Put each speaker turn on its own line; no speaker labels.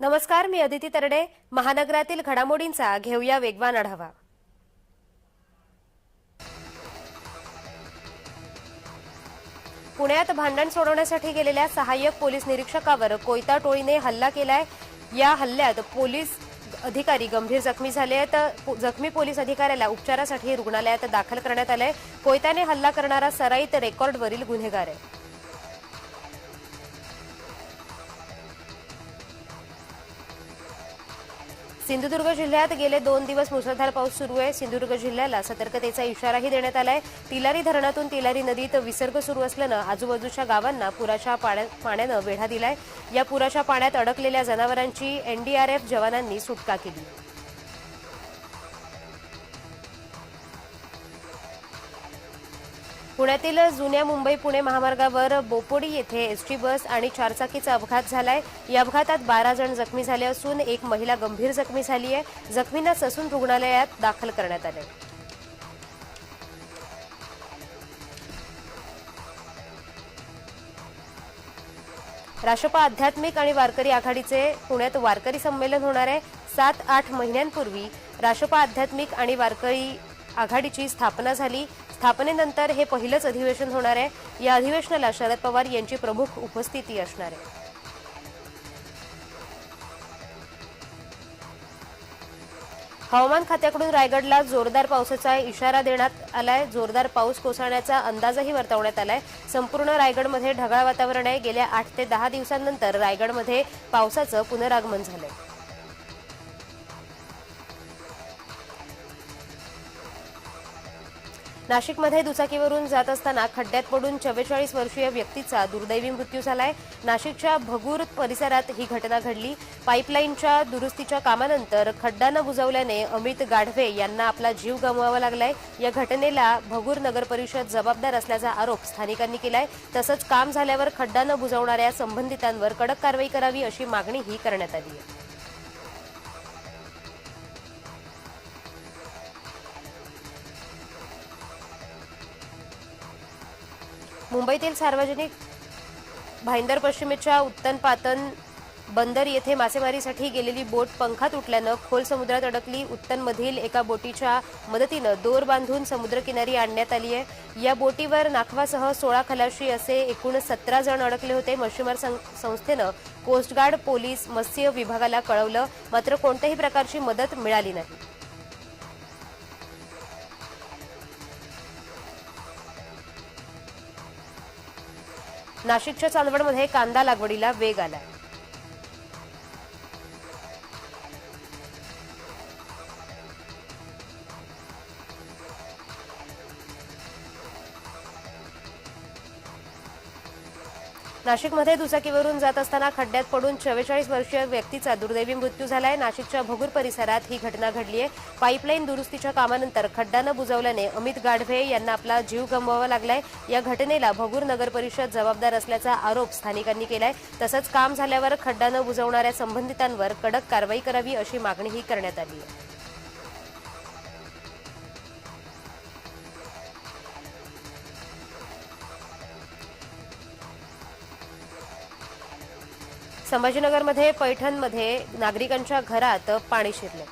नमस्कार मी अदिती तरडे. महानगरातील घडामोडींचा घेऊया वेगवान आढावा. पुण्यात भांडण सोडवण्यासाठी गेलेल्या सहाय्यक पोलीस निरीक्षकावर कोयता टोळीने हल्ला केलाय. या हल्ल्यात पोलीस अधिकारी गंभीर जखमी झाले आहेत. जखमी पोलीस अधिकाऱ्याला उपचारासाठी रुग्णालयात दाखल करण्यात आलंय. कोयत्याने हल्ला करणारा सराईत रेकॉर्डवरील गुन्हेगार आहे. सिंधुदुर्ग जिल्ह्यात गेले दोन दिवस मुसळधार पाऊस सुरू आहे. सिंधुदुर्ग जिल्ह्याला सतर्कतेचा इशाराही देण्यात आलाय. तिलारी धरणातून तिलारी नदीत विसर्ग सुरू असल्यानं आजूबाजूच्या गावांना पुराच्या पाण्या- पाण्यानं वेढा दिलाय. या पुराच्या पाण्यात अडकलेल्या जनावरांची एनडीआरएफ जवानांनी सुटका केली. पुण्यातील जुन्या मुंबई पुणे महामार्गावर बोपोडी येथे एसटी बस आणि चारचाकीचा अपघात झालाय. या अपघातात बारा जण जखमी झाले असून एक महिला गंभीर जखमी झाली आहे. जखमींना ससून रुग्णालयात दाखल करण्यात आले. राष्ट्रपा आध्यात्मिक आणि वारकरी आघाडीचे पुण्यात वारकरी संमेलन होणार आहे. सात आठ महिन्यांपूर्वी राष्ट्रपा आध्यात्मिक आणि वारकरी आघाडीची स्थापना झाली. स्थापनेनंतर हे पहिलंच अधिवेशन होणार आहे. या अधिवेशनाला शरद पवार यांची प्रमुख उपस्थिती असणार आहे. हवामान खात्याकडून रायगडला जोरदार पावसाचा इशारा देण्यात आलाय. जोरदार पाऊस कोसळण्याचा अंदाजही वर्तवण्यात आलाय. संपूर्ण रायगडमध्ये ढगाळ वातावरण आहे. गेल्या आठ ते दहा दिवसांनंतर रायगडमध्ये पावसाचं पुनरागमन झालंय. नाशिकमध्ये दुचाकीवरून जात असताना खड्ड्यात पडून चव्वेचाळीस वर्षीय व्यक्तीचा दुर्दैवी मृत्यू झालाय. नाशिकच्या भगूर परिसरात ही घटना घडली. पाईपलाईनच्या दुरुस्तीच्या कामानंतर खड्डा न बुजवल्याने अमित गाढवे यांना आपला जीव गमवावा लागलाय. या घटनेला भगूर नगर परिषद जबाबदार असल्याचा आरोप स्थानिकांनी केलाय. तसंच काम झाल्यावर खड्डा न बुजवणाऱ्या संबंधितांवर कडक कारवाई करावी अशी मागणीही करण्यात आली आहे. मुंबईतील सार्वजनिक भाईंदर पश्चिमेच्या उत्तन पातन बंदर येथे मासेमारीसाठी गेलेली बोट पंखा तुटल्यानं खोल समुद्रात अडकली. उत्तनमधील एका बोटीच्या मदतीनं दोर बांधून समुद्रकिनारी आणण्यात आली आहे. या बोटीवर नाखवासह सोळा खलाशी असे एकूण सतरा जण अडकले होते. मच्छीमार सं- संस्थेनं कोस्टगार्ड पोलीस मत्स्य विभागाला कळवलं मात्र कोणत्याही प्रकारची मदत मिळाली नाही. नाशिकच्या चांदवडमध्ये कांदा लागवडीला वेग आलाय. नाशिकमध्ये दुचाकीवरून जात असताना खड्ड्यात पडून चव्वेचाळीस वर्षीय व्यक्तीचा दुर्दैवी मृत्यू झालाय. नाशिकच्या भगूर परिसरात ही घटना घडली आहे पाईपलाईन दुरुस्तीच्या कामानंतर खड्ड्यानं बुजवल्याने अमित गाढवे यांना आपला जीव गमवावा लागलाय. या घटनेला भगूर नगर परिषद जबाबदार असल्याचा आरोप स्थानिकांनी केलाय. तसंच काम झाल्यावर खड्डा न बुजवणाऱ्या संबंधितांवर कडक कारवाई करावी अशी मागणीही करण्यात आली आहे. संभाजीनगरमध्ये पैठणमध्ये नागरिकांच्या घरात पाणी शिरलं.